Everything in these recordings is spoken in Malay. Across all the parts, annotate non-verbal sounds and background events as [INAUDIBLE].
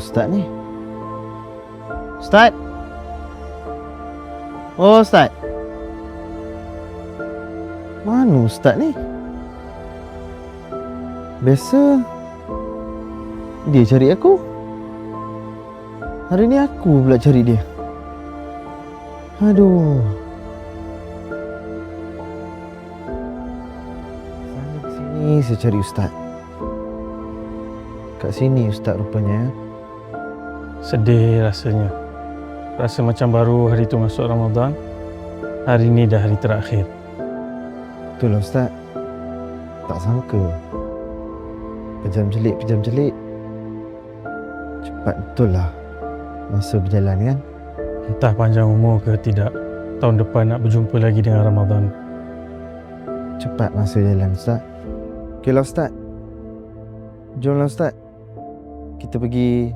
Ustaz ni? Ustaz? Oh, Ustaz. Mana Ustaz ni? Biasa dia cari aku. Hari ni aku pula cari dia. Aduh. Sana ke sini saya cari Ustaz. Kat sini Ustaz rupanya. Sedih rasanya. Rasa macam baru hari tu masuk Ramadan. Hari ni dah hari terakhir. Betul lah Ustaz. Tak sangka. Pejam celik, pejam celik. Cepat betul lah. Masa berjalan kan? Entah panjang umur ke tidak. Tahun depan nak berjumpa lagi dengan Ramadan. Cepat masa jalan Ustaz. Okey lah Ustaz. Jomlah Ustaz. Kita pergi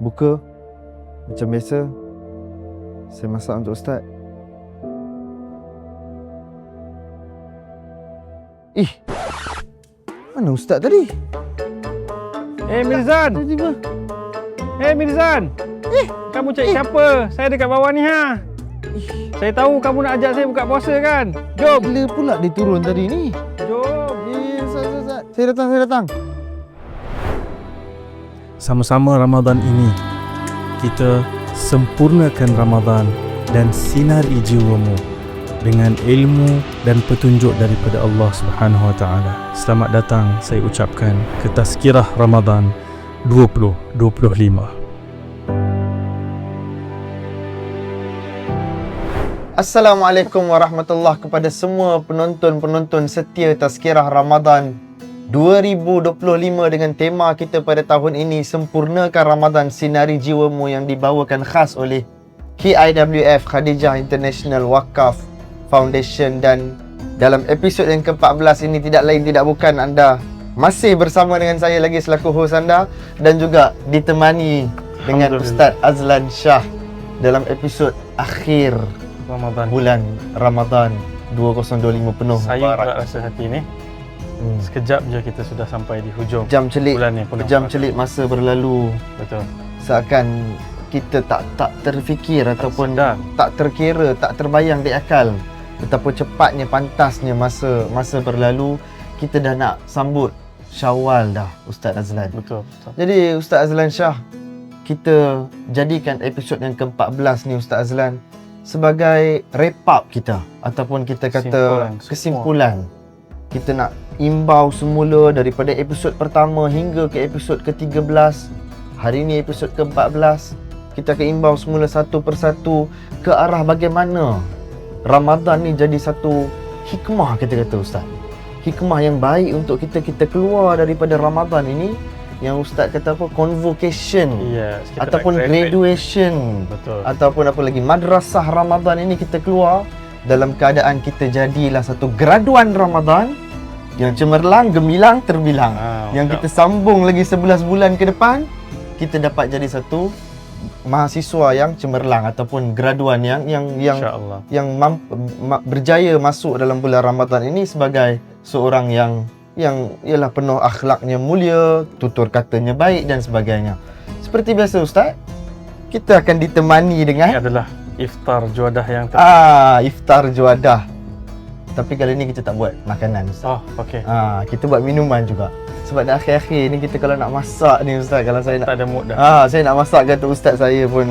buka macam biasa. Saya masak untuk Ustaz. Ih. Mana Ustaz tadi? Eh Mirzan! Tiba-tiba. Eh Mirzan! Eh! Kamu cari eh. siapa? Saya dekat bawah ni ha. Saya tahu kamu nak ajak saya buka puasa kan? Jom! Bila pula dia turun tadi ni? Jom! Eh, Ustaz, Ustaz. Saya datang, saya datang. Sama-sama Ramadan ini kita sempurnakan Ramadan dan sinari jiwamu dengan ilmu dan petunjuk daripada Allah Subhanahu Wa Taala. Selamat datang saya ucapkan ke Tazkirah Ramadan 2025. Assalamualaikum warahmatullahi kepada semua penonton-penonton setia Tazkirah Ramadan 2025 dengan tema kita pada tahun ini Sempurnakan Ramadan Sinari Jiwamu yang dibawakan khas oleh KIWF Khadijah International Wakaf Foundation dan dalam episod yang ke-14 ini tidak lain tidak bukan anda masih bersama dengan saya lagi selaku host anda dan juga ditemani dengan. Ustaz Azlan Shah dalam episod akhir Ramadan. bulan Ramadan 2025 penuh Saya mubarak. pula rasa hati ni Hmm. sekejap je kita sudah sampai di hujung Jam celik, bulan ni jam celik masa berlalu Betul. seakan kita tak tak terfikir ataupun sedar. tak terkira, tak terbayang di akal betapa cepatnya pantasnya masa masa berlalu kita dah nak sambut Syawal dah Ustaz Azlan. Betul. betul. Jadi Ustaz Azlan Shah kita jadikan episod yang ke-14 ni Ustaz Azlan sebagai wrap up kita ataupun kita kata Kesimpulan, kesimpulan. Kita nak imbau semula daripada episod pertama hingga ke episod ke-13. Hari ni episod ke-14. Kita akan imbau semula satu persatu ke arah bagaimana Ramadan ni jadi satu hikmah kita kata Ustaz. Hikmah yang baik untuk kita kita keluar daripada Ramadan ini yang Ustaz kata apa convocation Yes, ataupun graduate. graduation Betul. ataupun apa lagi madrasah Ramadan ini kita keluar dalam keadaan kita jadilah satu graduan Ramadan yang cemerlang, gemilang, terbilang. Ah, yang kita sambung lagi 11 bulan ke depan, kita dapat jadi satu mahasiswa yang cemerlang ataupun graduan yang yang yang yang mamp, ma, berjaya masuk dalam bulan Ramadan ini sebagai seorang yang yang ialah penuh akhlaknya mulia, tutur katanya baik dan sebagainya. Seperti biasa Ustaz, kita akan ditemani dengan Ini adalah iftar juadah yang ter... ah iftar juadah. Tapi kali ni kita tak buat makanan Ustaz. Oh, okey. Ah, kita buat minuman juga. Sebab dah akhir-akhir ni kita kalau nak masak ni Ustaz, kalau saya nak Tak ada mood dah. ah saya nak masak untuk Ustaz saya pun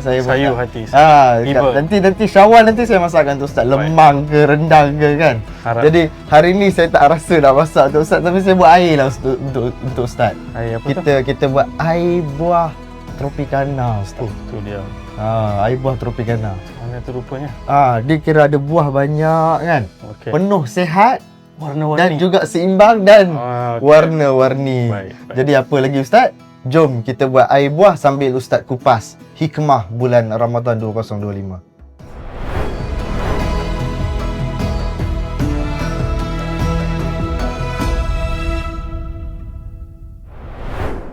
saya pun Sayu nak- hati. Tiba. kat- nanti nanti Syawal nanti saya masakkan untuk Ustaz. Baik. Lemang ke rendang ke kan. Harap Jadi hari ni saya tak rasa nak masak untuk Ustaz tapi saya buat air lah untuk untuk, untuk Ustaz. Air apa tu? Kita kita buat air buah tropicana Ustaz. Oh, tu dia. Ah, air buah tropicana. Mana tu rupanya? Ah, dia kira ada buah banyak kan. Okey. Penuh sehat Warna-warni. dan juga seimbang dan Ah, okey. warna-warni. Baik, baik. Jadi apa lagi Ustaz? Jom kita buat air buah sambil Ustaz kupas hikmah bulan Ramadan 2025.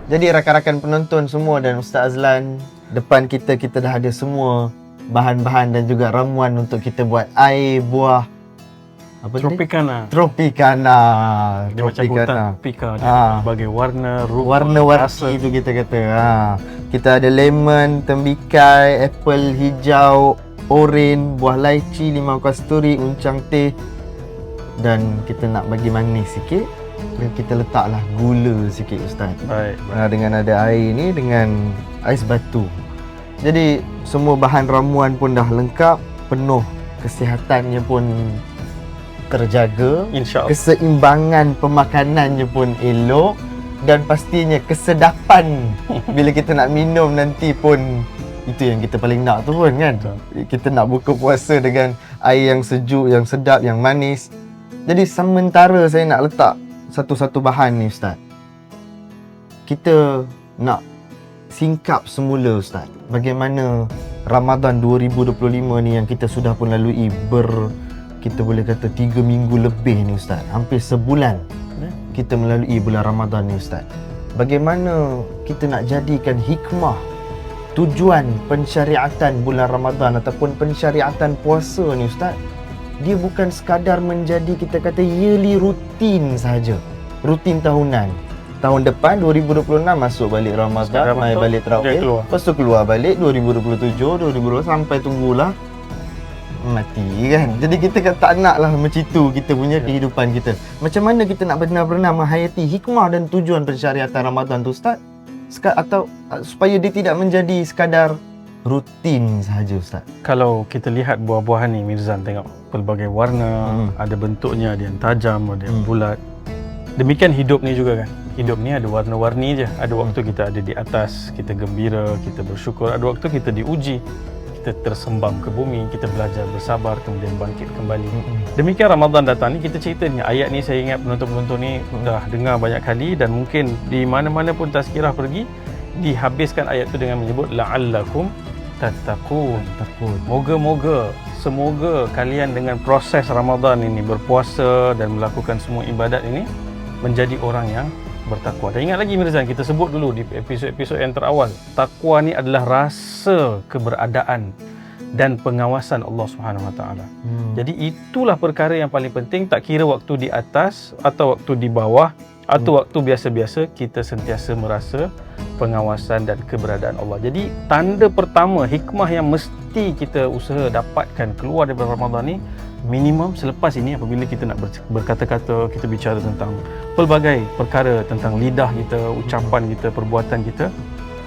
Jadi rakan-rakan penonton semua dan Ustaz Azlan, depan kita kita dah ada semua bahan-bahan dan juga ramuan untuk kita buat air buah apa tadi? Tropicana. Tropicana. Dia macam hutan tropika dia. Ah. Sebagai warna, rupa, Warna-warni itu kita kata. Ha. Kita ada lemon, tembikai, apple hijau, oren, buah laici, limau kasturi, uncang teh dan kita nak bagi manis sikit kita letaklah gula sikit ustaz. Baik. baik. Ha, dengan ada air ni dengan ais batu. Jadi semua bahan ramuan pun dah lengkap, penuh kesihatannya pun terjaga, InsyaAllah. keseimbangan pemakanannya pun elok dan pastinya kesedapan [LAUGHS] bila kita nak minum nanti pun itu yang kita paling nak tu pun kan. Kita nak buka puasa dengan air yang sejuk, yang sedap, yang manis. Jadi sementara saya nak letak satu-satu bahan ni ustaz. Kita nak singkap semula ustaz. Bagaimana Ramadan 2025 ni yang kita sudah pun lalui ber kita boleh kata 3 minggu lebih ni ustaz. Hampir sebulan kita melalui bulan Ramadan ni ustaz. Bagaimana kita nak jadikan hikmah tujuan pensyariatan bulan Ramadan ataupun pensyariatan puasa ni ustaz dia bukan sekadar menjadi kita kata yearly rutin sahaja. Rutin tahunan. Tahun depan 2026 masuk balik Ramadan mai balik tarawih lepas tu keluar balik 2027 2020 sampai tunggulah. Mati kan? Jadi kita kan tak nak lah macam itu kita punya kehidupan kita. Macam mana kita nak benar-benar menghayati hikmah dan tujuan pensyariatan Ramadan tu Ustaz? Seka- atau uh, supaya dia tidak menjadi sekadar rutin sahaja Ustaz? Kalau kita lihat buah-buahan ni Mirzan tengok pelbagai warna, Hmm. ada bentuknya, ada yang tajam, ada yang Hmm. bulat. Demikian hidup ni juga kan. Hidup ni ada warna-warni je. Ada waktu kita ada di atas, kita gembira, kita bersyukur. Ada waktu kita diuji, kita tersembam ke bumi, kita belajar bersabar kemudian bangkit kembali. Demikian Ramadan datang ni kita cerita ni ayat ni saya ingat penonton-penonton ni dah dengar banyak kali dan mungkin di mana-mana pun tazkirah pergi dihabiskan ayat tu dengan menyebut la'allakum tattaqun. takut Moga-moga semoga kalian dengan proses Ramadan ini berpuasa dan melakukan semua ibadat ini menjadi orang yang bertakwa. Dan ingat lagi Mirzan kita sebut dulu di episod-episod yang terawal, takwa ni adalah rasa keberadaan dan pengawasan Allah Subhanahu Wa Taala. hmm. Jadi itulah perkara yang paling penting tak kira waktu di atas atau waktu di bawah atau waktu biasa-biasa kita sentiasa merasa pengawasan dan keberadaan Allah. Jadi tanda pertama hikmah yang mesti kita usaha dapatkan keluar daripada Ramadan ni minimum selepas ini apabila kita nak ber- berkata-kata kita bicara tentang pelbagai perkara tentang lidah kita, ucapan kita, perbuatan kita.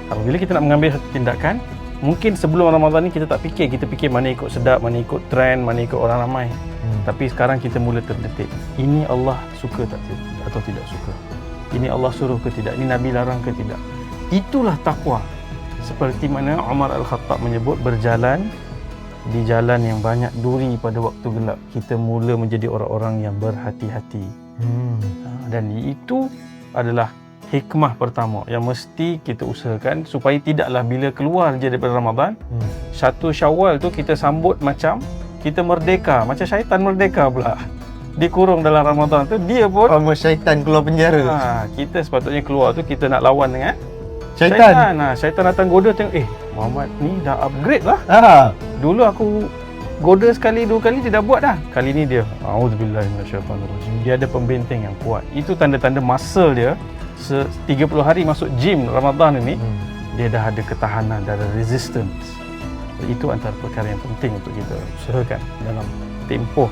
Apabila kita nak mengambil satu tindakan, mungkin sebelum Ramadan ni kita tak fikir, kita fikir mana ikut sedap, mana ikut trend, mana ikut orang ramai. Tapi sekarang kita mula terdetik. Ini Allah suka tak atau tidak suka? Ini Allah suruh ke tidak? Ini Nabi larang ke tidak? Itulah takwa. Seperti mana Umar Al-Khattab menyebut berjalan di jalan yang banyak duri pada waktu gelap. Kita mula menjadi orang-orang yang berhati-hati. Hmm. Ha, Dan itu adalah hikmah pertama yang mesti kita usahakan supaya tidaklah bila keluar je daripada Ramadan, Hmm. satu syawal tu kita sambut macam kita merdeka, macam syaitan merdeka pula. Dikurung dalam Ramadan tu dia pun Sama syaitan keluar penjara ha, kita sepatutnya keluar tu kita nak lawan dengan Syaitan, syaitan. Ha, syaitan datang goda tengok eh Muhammad ni dah upgrade lah. Ah. Dulu aku goda sekali dua kali dia dah buat dah. Kali ni dia auzubillahi minasyaitanirrajim. Dia ada pembenteng yang kuat. Itu tanda-tanda muscle dia se 30 hari masuk gym Ramadan ini Hmm. dia dah ada ketahanan, dah ada resistance. Itu antara perkara yang penting untuk kita usahakan dalam tempoh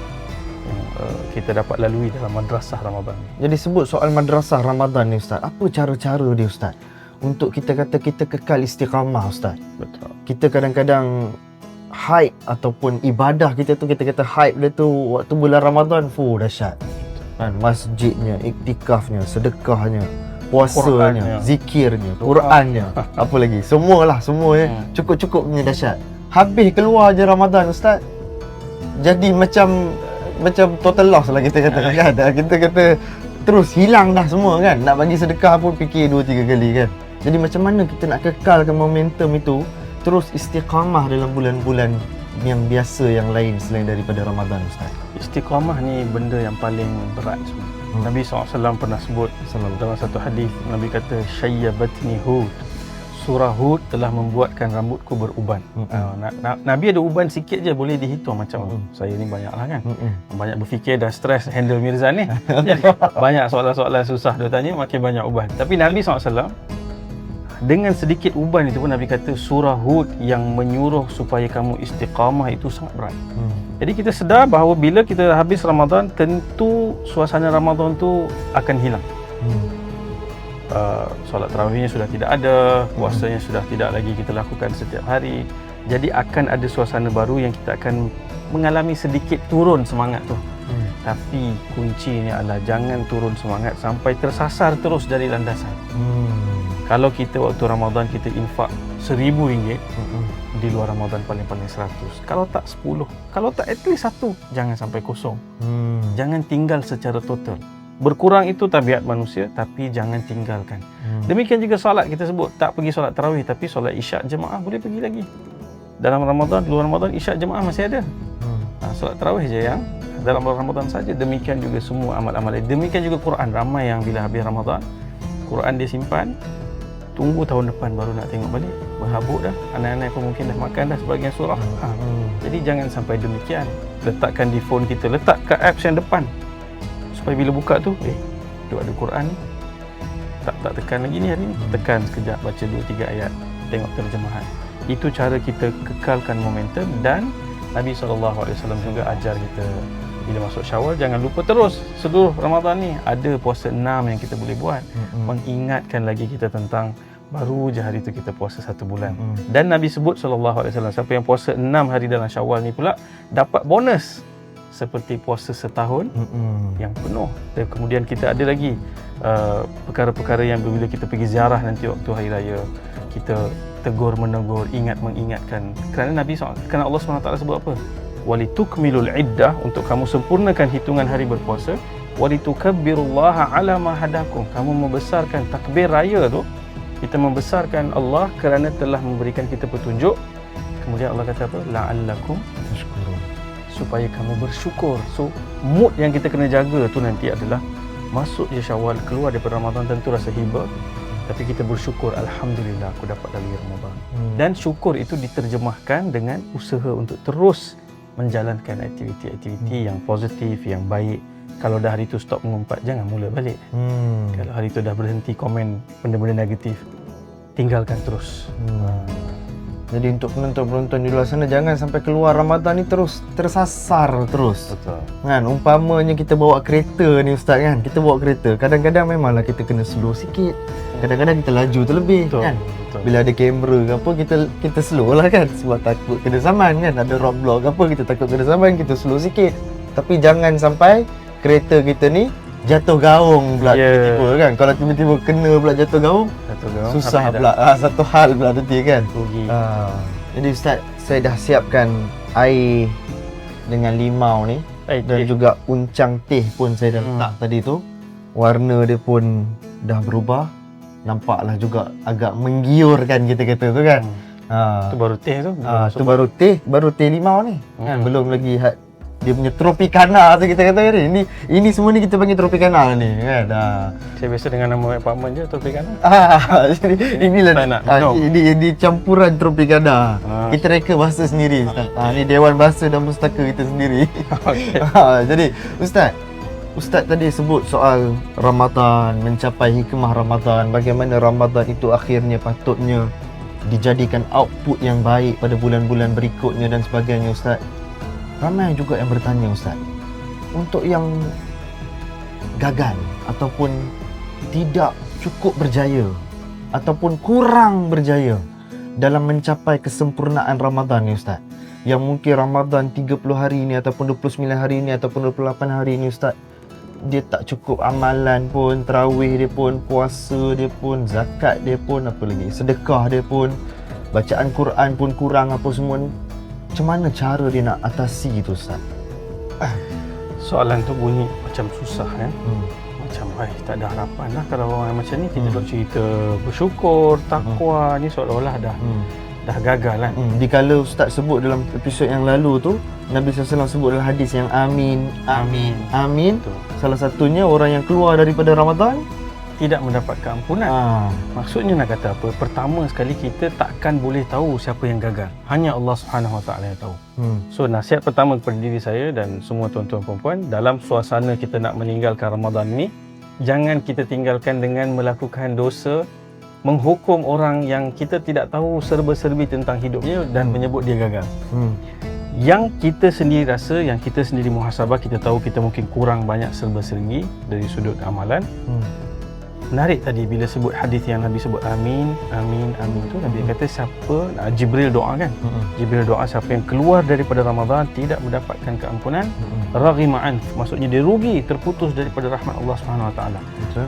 yang uh, kita dapat lalui dalam madrasah Ramadan. Jadi sebut soal madrasah Ramadan ni Ustaz Apa cara-cara dia Ustaz Untuk kita kata kita kekal istiqamah Ustaz Betul. Kita kadang-kadang Hype ataupun ibadah kita tu Kita kata hype dia tu Waktu bulan Ramadan Fuh dahsyat kan, Masjidnya, iktikafnya, sedekahnya Puasanya, Qurannya. zikirnya. Qurannya Apa lagi Semualah semuanya Hmm. Cukup-cukup punya dahsyat Habis keluar je Ramadan Ustaz. Jadi macam Macam total loss lah kita kata. [LAUGHS] Kan? Kita kata Terus hilang dah semua kan? Nak bagi sedekah pun fikir 2-3 kali kan? Jadi macam mana kita nak kekalkan momentum itu Terus istiqamah dalam bulan-bulan yang biasa yang lain selain daripada Ramadan Ustaz? Istiqamah ni benda yang paling berat sebenarnya. Hmm. Nabi SAW pernah sebut dalam satu hadis Nabi kata syayyabatni hud surah Hud telah membuatkan rambutku beruban. Mm-mm. Uh, na- na- Nabi ada uban sikit je boleh dihitung macam Mm-mm. saya ni banyak lah kan. Mm-mm. Banyak berfikir dah stres handle Mirza ni. [LAUGHS] Jadi, banyak soalan-soalan susah dia tanya makin banyak uban. Tapi Nabi SAW dengan sedikit uban itu pun Nabi kata surah Hud yang menyuruh supaya kamu istiqamah itu sangat berat. Mm. Jadi kita sedar bahawa bila kita habis Ramadan tentu suasana Ramadan tu akan hilang. Mm. Uh, solat tarawihnya sudah tidak ada, puasanya sudah tidak lagi kita lakukan setiap hari. Jadi akan ada suasana baru yang kita akan mengalami sedikit turun semangat tu. Mm. Tapi kuncinya adalah jangan turun semangat sampai tersasar terus dari landasan. Mm. Kalau kita waktu Ramadan kita infak seribu ringgit, Mm-mm. di luar Ramadan paling-paling seratus. Kalau tak sepuluh, kalau tak at least satu, jangan sampai kosong. Mm. Jangan tinggal secara total. Berkurang itu tabiat manusia tapi jangan tinggalkan. Mm. Demikian juga solat kita sebut tak pergi solat tarawih tapi solat isyak jemaah boleh pergi lagi. Dalam Ramadan, luar Ramadan isyak jemaah masih ada. Mm. Ha, solat tarawih je yang dalam bulan Ramadan saja. Demikian juga semua amal-amal. Demikian juga Quran. Ramai yang bila habis Ramadan, Quran dia simpan. Tunggu tahun depan baru nak tengok balik. Berhabuk dah. Anak-anak pun mungkin dah makan dah sebagian surah. Ha. Mm. Jadi jangan sampai demikian. Letakkan di phone kita. Letak kat apps yang depan. Supaya bila buka tu, eh, tu ada Quran ni. Tak tak tekan lagi ni hari ni. Tekan sekejap baca 2 3 ayat. Tengok terjemahan. Itu cara kita kekalkan momentum dan Nabi SAW juga ajar kita bila masuk Syawal jangan lupa terus seluruh Ramadan ni ada puasa 6 yang kita boleh buat. Mm-mm. Mengingatkan lagi kita tentang baru je hari tu kita puasa satu bulan. Mm. Dan Nabi sebut sallallahu alaihi wasallam siapa yang puasa 6 hari dalam Syawal ni pula dapat bonus seperti puasa setahun Mm-mm. yang penuh. Dan kemudian kita ada lagi uh, perkara-perkara yang bila kita pergi ziarah nanti waktu hari raya kita tegur menegur, ingat mengingatkan. Kerana Nabi SAW, kerana Allah SWT sebut apa? Walitukmilul iddah untuk kamu sempurnakan hitungan hari berpuasa. Walitukabbirullaha ala ma hadakum. Kamu membesarkan takbir raya tu. Kita membesarkan Allah kerana telah memberikan kita petunjuk. Kemudian Allah kata apa? La'allakum. Supaya kamu bersyukur. So mood yang kita kena jaga tu nanti adalah masuk je Syawal keluar daripada Ramadan tentu rasa hiba tapi kita bersyukur alhamdulillah aku dapat lagi Ramadan. Mm. Dan syukur itu diterjemahkan dengan usaha untuk terus menjalankan aktiviti-aktiviti yang positif, yang baik. Kalau dah hari itu stop mengumpat, jangan mula balik. Mm. Kalau hari itu dah berhenti komen benda-benda negatif, tinggalkan terus. Hmm. Jadi untuk penonton-penonton di luar sana jangan sampai keluar Ramadan ni terus tersasar terus. Betul. Kan umpamanya kita bawa kereta ni ustaz kan. Kita bawa kereta. Kadang-kadang memanglah kita kena slow sikit. Kadang-kadang kita laju terlebih Betul. kan. Betul. Bila ada kamera ke apa kita kita slow lah kan sebab takut kena saman kan. Ada roadblock apa kita takut kena saman kita slow sikit. Tapi jangan sampai kereta kita ni jatuh gaung pula Ya. tiba-tiba kan. Kalau tiba-tiba kena pula jatuh gaung Satu gaung, susah dah. pula. Ah, satu hal pula nanti kan. Rugi. Ah, jadi Ustaz, saya dah siapkan air dengan limau ni Eh, dan eh, juga uncang teh pun saya dah Hmm. letak tadi tu. Warna dia pun dah berubah. Nampaklah juga agak menggiurkan kita kata tu kan. Hmm. Ha. Itu baru teh tu. Ah, tu baru teh, baru teh limau ni. Kan Hmm. belum lagi ha- dia punya tropicana tu kita kata ni. Ini ini semua ni kita panggil tropicana ni kan. Ah. Saya biasa dengan nama apartment je Tropicana. Ah, [LAUGHS] jadi inilah Tak nak ah, ini ini campuran tropicana. Ah. Kita reka bahasa sendiri Ustaz. Ah, ni Dewan Bahasa dan Pustaka kita sendiri. Okey. Ah, [LAUGHS] jadi Ustaz, Ustaz tadi sebut soal Ramadan, mencapai hikmah Ramadan, bagaimana Ramadan itu akhirnya patutnya dijadikan output yang baik pada bulan-bulan berikutnya dan sebagainya Ustaz. Ramai juga yang bertanya Ustaz. Untuk yang gagal ataupun tidak cukup berjaya ataupun kurang berjaya dalam mencapai kesempurnaan Ramadan ni Ustaz. Yang mungkin Ramadan 30 hari ni ataupun 29 hari ni ataupun 28 hari ni Ustaz. Dia tak cukup amalan pun, terawih dia pun, puasa dia pun, zakat dia pun, apa lagi, sedekah dia pun, bacaan Quran pun kurang apa semua ni. Macam mana cara dia nak atasi itu Ustaz? Soalan tu bunyi macam susah kan. Hmm. Macam ai tak ada harapan lah kalau orang macam ni kita Hmm. duk cerita bersyukur, takwa ni seolah-olah dah Hmm. dah gagal kan. Hmm, dikala Ustaz sebut dalam episod yang lalu tu, Nabi SAW sebut dalam hadis yang amin, amin, amin. Betul. Salah satunya orang yang keluar daripada Ramadan tidak mendapat keampunan. Ah. Maksudnya nak kata apa? Pertama sekali kita takkan boleh tahu siapa yang gagal. Hanya Allah Subhanahu Wa Taala yang tahu. Hmm. So nasihat pertama kepada diri saya dan semua tuan-tuan perempuan dalam suasana kita nak meninggalkan Ramadan ini jangan kita tinggalkan dengan melakukan dosa menghukum orang yang kita tidak tahu serba-serbi tentang hidupnya dan menyebut dia gagal. Hmm. Yang kita sendiri rasa, yang kita sendiri muhasabah, kita tahu kita mungkin kurang banyak serba-serbi dari sudut amalan. Hmm. Menarik tadi bila sebut hadis yang Nabi sebut amin, amin, amin tu Nabi kata siapa, ah, Jibril doa kan? Hmm. Jibril doa siapa yang keluar daripada Ramadan tidak mendapatkan keampunan Hmm. raghima an maksudnya dia rugi terputus daripada rahmat Allah Subhanahu Wa Taala.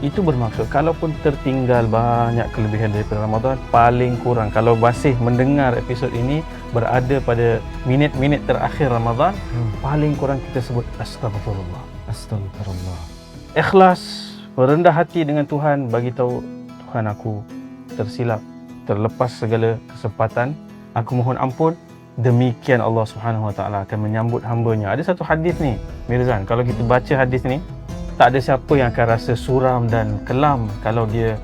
Itu bermaksud kalaupun tertinggal banyak kelebihan daripada Ramadan paling kurang kalau masih mendengar episod ini berada pada minit-minit terakhir Ramadan Hmm. paling kurang kita sebut astagfirullah. Astagfirullah. Ikhlas merendah hati dengan Tuhan bagi tahu Tuhan aku tersilap terlepas segala kesempatan aku mohon ampun demikian Allah Subhanahu Wa Taala akan menyambut hamba-Nya ada satu hadis ni Mirzan kalau kita baca hadis ni tak ada siapa yang akan rasa suram dan kelam kalau dia.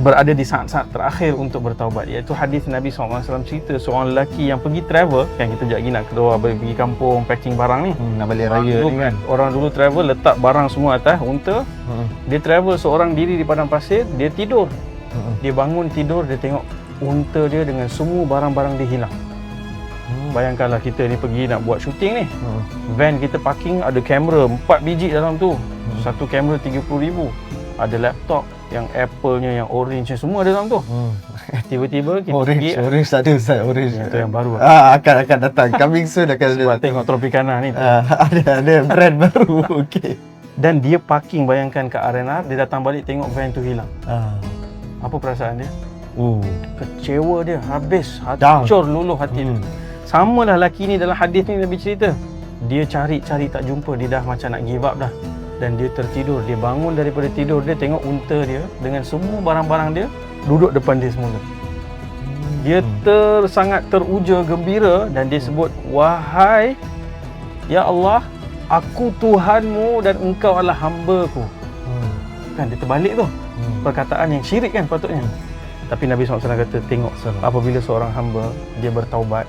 Berada di saat-saat terakhir untuk bertaubat iaitu hadis Nabi SAW cerita seorang lelaki yang pergi travel kan kita sekejap lagi nak keluar pergi kampung packing barang ni Hmm. Nak balik raya Dulu ni kan. Orang dulu travel letak barang semua atas unta. Hmm. Dia travel seorang diri di padang pasir, dia tidur. Hmm. Dia bangun tidur, dia tengok unta dia dengan semua barang-barang dia hilang. Hmm. Bayangkanlah kita ni pergi nak buat syuting ni. Hmm. Van kita parking ada kamera 4 biji dalam tu. Satu kamera 30,000. Ada laptop yang Apple-nya, yang orange semua ada dalam tu. Hmm. [LAUGHS] Tiba-tiba kita Orange, pergi orange tak ada Ustaz, orange. Yang tu yang baru. Ah, akan akan datang. Coming soon akan ada. Sebab tengok Tropicana ni. Ah, [LAUGHS] ada ada brand baru. [LAUGHS] Okey. Dan dia parking bayangkan ke arena, dia datang balik tengok van tu hilang. Ah. Apa perasaan dia? Uh. kecewa dia habis hancur luluh hati dia Hmm. sama lah lelaki ni dalam hadis ni Nabi cerita dia cari-cari tak jumpa dia dah macam nak give up dah dan dia tertidur. Dia bangun daripada tidur dia tengok unta dia dengan semua barang-barang dia duduk depan dia semula. Dia ter sangat teruja gembira dan dia sebut wahai ya Allah aku Tuhanmu dan engkau adalah hamba-Ku. Hmm. kan dia terbalik tu. Hmm. perkataan yang syirik kan patutnya. Tapi Nabi SAW kata tengok apabila seorang hamba dia bertaubat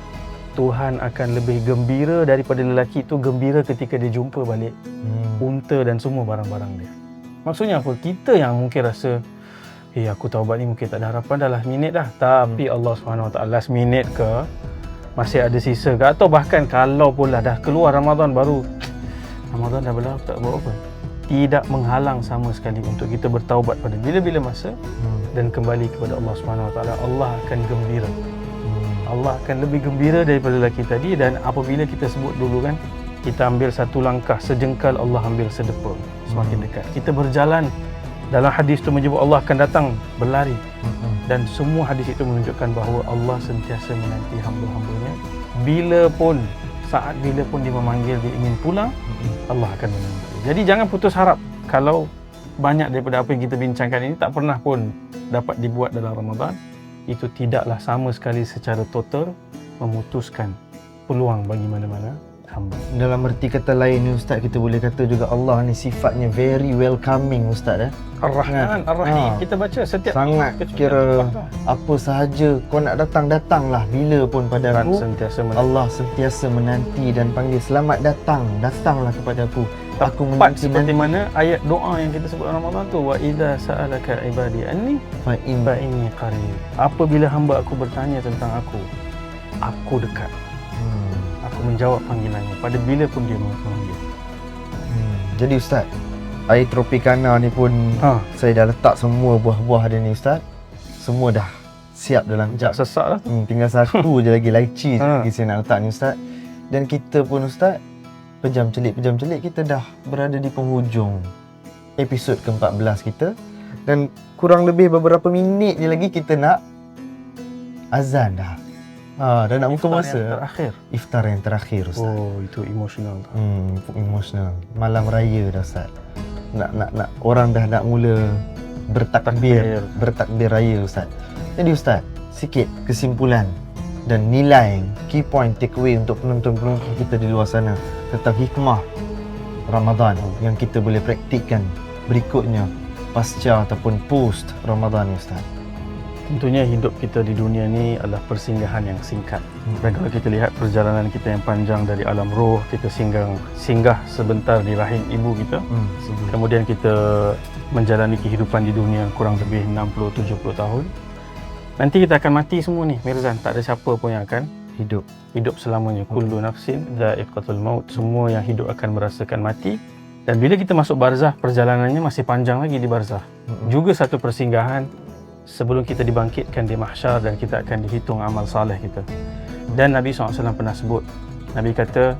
Tuhan akan lebih gembira daripada lelaki itu gembira ketika dia jumpa balik Hmm. unta dan semua barang-barang dia. Maksudnya apa? Kita yang mungkin rasa eh aku taubat ni mungkin tak ada harapan dah last minute dah. Tapi Allah SWT last minute ke masih ada sisa ke atau bahkan kalau pula dah keluar Ramadan baru Ramadan dah berlalu tak buat apa. Tidak menghalang sama sekali untuk kita bertaubat pada bila-bila masa Hmm. dan kembali kepada Allah Subhanahu Wa Taala Allah akan gembira Hmm. Allah akan lebih gembira daripada lelaki tadi dan apabila kita sebut dulu kan kita ambil satu langkah sejengkal Allah ambil sedepa semakin Hmm. dekat kita berjalan dalam hadis itu menyebut Allah akan datang berlari Hmm. dan semua hadis itu menunjukkan bahawa Allah sentiasa menanti hamba-hambanya bila pun saat bila pun dia memanggil dia ingin pulang Hmm. Allah akan menunggu. Jadi jangan putus harap kalau banyak daripada apa yang kita bincangkan ini tak pernah pun dapat dibuat dalam Ramadan, itu tidaklah sama sekali secara total memutuskan peluang bagi mana-mana hamba. Dalam erti kata lain ni Ustaz kita boleh kata juga Allah ni sifatnya very welcoming Ustaz eh. Ar-Rahman, Ha. Ar-Rahim. Ha. Kita baca setiap Sangat kira Allah. apa sahaja kau nak datang datanglah bila pun Tuhan padaku. sentiasa menanti. Allah sentiasa menanti dan panggil selamat datang datanglah kepadaku. Aku Tepat menanti seperti nanti mana ayat doa yang kita sebut dalam Ramadan tu wa idza sa'alaka ibadi anni fa in fa inni qarib. Apabila hamba aku bertanya tentang aku, aku dekat. Hmm. Aku menjawab panggilannya pada bila pun dia memanggil. Hmm. Jadi Ustaz, air Tropicana ni pun Ha, saya dah letak semua buah-buah dia ni Ustaz. Semua dah siap dalam jap. sesak lah. Hmm, tinggal satu je lagi lychee Ha. lagi saya nak letak ni Ustaz. Dan kita pun Ustaz, pejam celik pejam celik kita dah berada di penghujung episod ke-14 kita dan kurang lebih beberapa minit je lagi kita nak azan dah. Ha, dah nak buka Iftar masa. yang terakhir. Iftar yang terakhir Ustaz. Oh, itu emosional. Hmm, emotional. Malam raya dah Ustaz. Nak nak nak orang dah nak mula bertakbir, Takbir. bertakbir raya Ustaz. Jadi Ustaz, sikit kesimpulan dan nilai key point take away untuk penonton-penonton kita di luar sana tentang hikmah Ramadan yang kita boleh praktikkan berikutnya pasca ataupun post Ramadan ni Ustaz? Tentunya hidup kita di dunia ni adalah persinggahan yang singkat. Dan kalau kita lihat perjalanan kita yang panjang dari alam roh, kita singgah singgah sebentar di rahim ibu kita. Hmm. Kemudian kita menjalani kehidupan di dunia kurang lebih 60-70 tahun. Nanti kita akan mati semua ni, Mirzan. Tak ada siapa pun yang akan Hidup. hidup selamanya. Kullu nafsin dha'iqatul maut. Semua yang hidup akan merasakan mati. Dan bila kita masuk barzah, perjalanannya masih panjang lagi di barzah. Mm-mm. Juga satu persinggahan sebelum kita dibangkitkan di mahsyar dan kita akan dihitung amal saleh kita. Dan Nabi SAW pernah sebut, Nabi kata,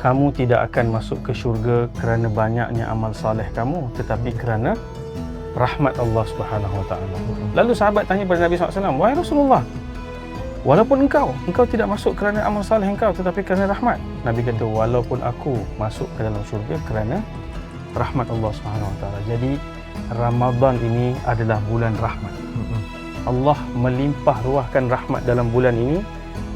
kamu tidak akan masuk ke syurga kerana banyaknya amal saleh kamu, tetapi kerana rahmat Allah Subhanahu Wa Taala. Lalu sahabat tanya kepada Nabi SAW, Wahai Rasulullah, walaupun engkau, engkau tidak masuk kerana amal saleh engkau, tetapi kerana rahmat. Nabi kata, walaupun aku masuk ke dalam syurga kerana rahmat Allah Subhanahu Wa Taala. Jadi Ramadan ini adalah bulan rahmat. Allah melimpah ruahkan rahmat dalam bulan ini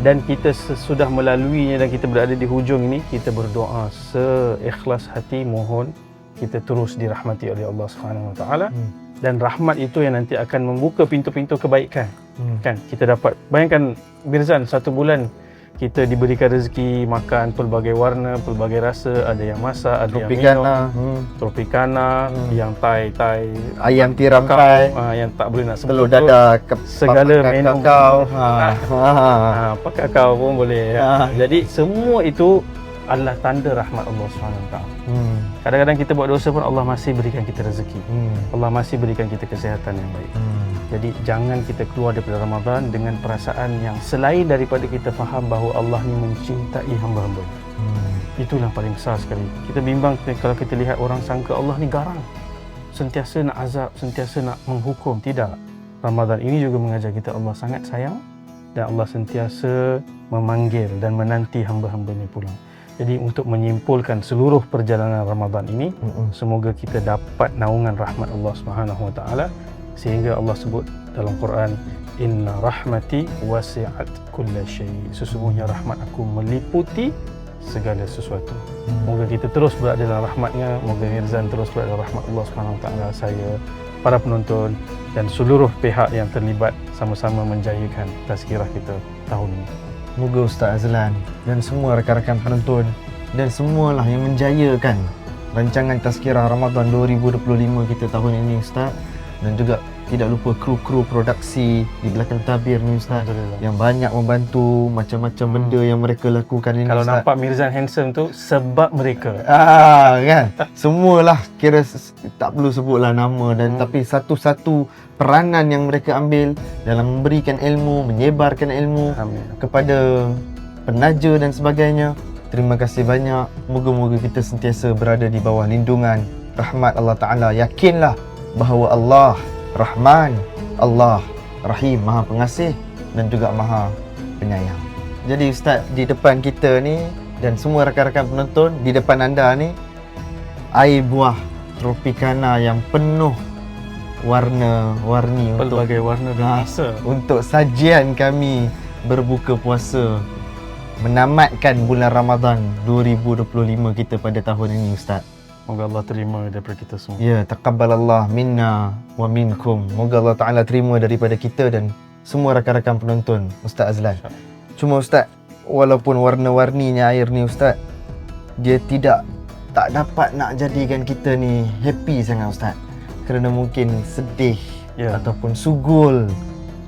dan kita sesudah melaluinya dan kita berada di hujung ini kita berdoa seikhlas hati mohon kita terus dirahmati oleh Allah Subhanahu Wa Taala Hmm. Dan rahmat itu yang nanti akan membuka pintu-pintu kebaikan Hmm. kan kita dapat bayangkan Birzan satu bulan kita diberikan rezeki makan pelbagai warna pelbagai rasa ada yang masak ada yang minum Tropicana, hmm. tropicana Hmm. yang thai thai ayam tiram kakao, pai, ah, yang tak boleh nak sebut telur tu. dadah, ke, Segala pakai minum. kakao. Ha. [LAUGHS] Ha. Ah, pakai kakao pun boleh. Ah. Jadi semua itu adalah tanda rahmat Allah SWT. Hmm. Kadang-kadang kita buat dosa pun Allah masih berikan kita rezeki. Hmm. Allah masih berikan kita kesihatan yang baik. Hmm. Jadi jangan kita keluar daripada Ramadan dengan perasaan yang selain daripada kita faham bahawa Allah ni mencintai hamba-hamba. Hmm. Itulah paling besar sekali. Kita bimbang kalau kita lihat orang sangka Allah ni garang. Sentiasa nak azab, sentiasa nak menghukum. Tidak. Ramadan ini juga mengajar kita Allah sangat sayang dan Allah sentiasa memanggil dan menanti hamba-hambanya pulang. Jadi untuk menyimpulkan seluruh perjalanan Ramadan ini, Hmm. semoga kita dapat naungan rahmat Allah Subhanahu Wa Taala sehingga Allah sebut dalam Quran Inna rahmati wasi'at kulla syai. Sesungguhnya rahmat aku meliputi segala sesuatu. Moga kita terus berada dalam rahmatnya. Moga Mirzan terus berada dalam rahmat Allah Subhanahu Wa Taala. Saya, para penonton dan seluruh pihak yang terlibat sama-sama menjayakan tazkirah kita tahun ini. Moga Ustaz Azlan dan semua rakan-rakan penonton dan semualah yang menjayakan rancangan Tazkirah Ramadan 2025 kita tahun ini Ustaz. Dan juga tidak lupa kru-kru produksi di belakang tabir ni Ustaz Alhamdulillah. yang banyak membantu macam-macam benda yang mereka lakukan ini Kalau Ustaz. nampak Mirzan handsome tu sebab mereka. Ah kan Semualah Kira tak perlu sebutlah nama dan Hmm. Tapi satu-satu Peranan yang mereka ambil Dalam memberikan ilmu Menyebarkan ilmu Amin. Kepada Penaja dan sebagainya Terima kasih banyak Moga-moga kita sentiasa berada di bawah lindungan Rahmat Allah Ta'ala Yakinlah bahawa Allah Rahman Allah Rahim Maha pengasih Dan juga Maha penyayang Jadi Ustaz di depan kita ni Dan semua rakan-rakan penonton Di depan anda ni Air buah Tropicana yang penuh Warna-warni untuk Pelbagai warna dan Ah. rasa. untuk sajian kami berbuka puasa menamatkan bulan Ramadan 2025 kita pada tahun ini Ustaz. Moga Allah terima daripada kita semua. Ya, taqabbalallah minna wa minkum. Moga Allah Taala terima daripada kita dan semua rakan-rakan penonton Ustaz Azlan. Cuma Ustaz, walaupun warna-warninya air ni Ustaz, dia tidak tak dapat nak jadikan kita ni happy sangat Ustaz. Kerana mungkin sedih Ya. ataupun sugul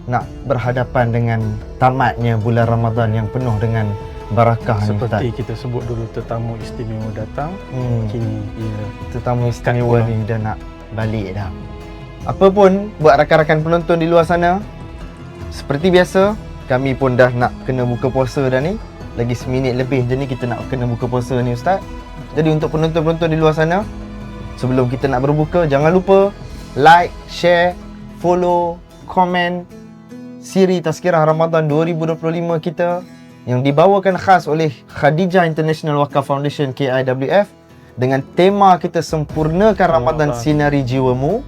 nak berhadapan dengan tamatnya bulan Ramadan yang penuh dengan barakah ni Ustaz. Seperti kita sebut dulu tetamu istimewa datang, Hmm, kini ia tetamu istimewa ni dah nak balik dah. Apa pun buat rakan-rakan penonton di luar sana, seperti biasa, kami pun dah nak kena buka puasa dah ni. Lagi seminit lebih je ni kita nak kena buka puasa ni Ustaz. Jadi untuk penonton-penonton di luar sana, sebelum kita nak berbuka, jangan lupa like, share, follow, komen siri Tazkirah Ramadan 2025 kita yang dibawakan khas oleh Khadijah International Wakaf Foundation KIWF dengan tema kita sempurnakan Ramadan Ramadan. sinari jiwamu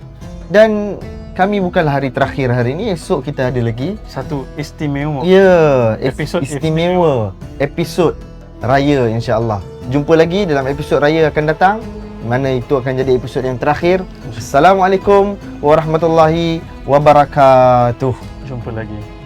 dan kami bukanlah hari terakhir hari ini esok kita ada lagi satu istimewa. Ya, yeah, Episod istimewa. Episod raya insya-Allah. Jumpa lagi dalam episod raya akan datang. mana itu akan jadi episod yang terakhir. Assalamualaikum warahmatullahi wabarakatuh. Jumpa lagi.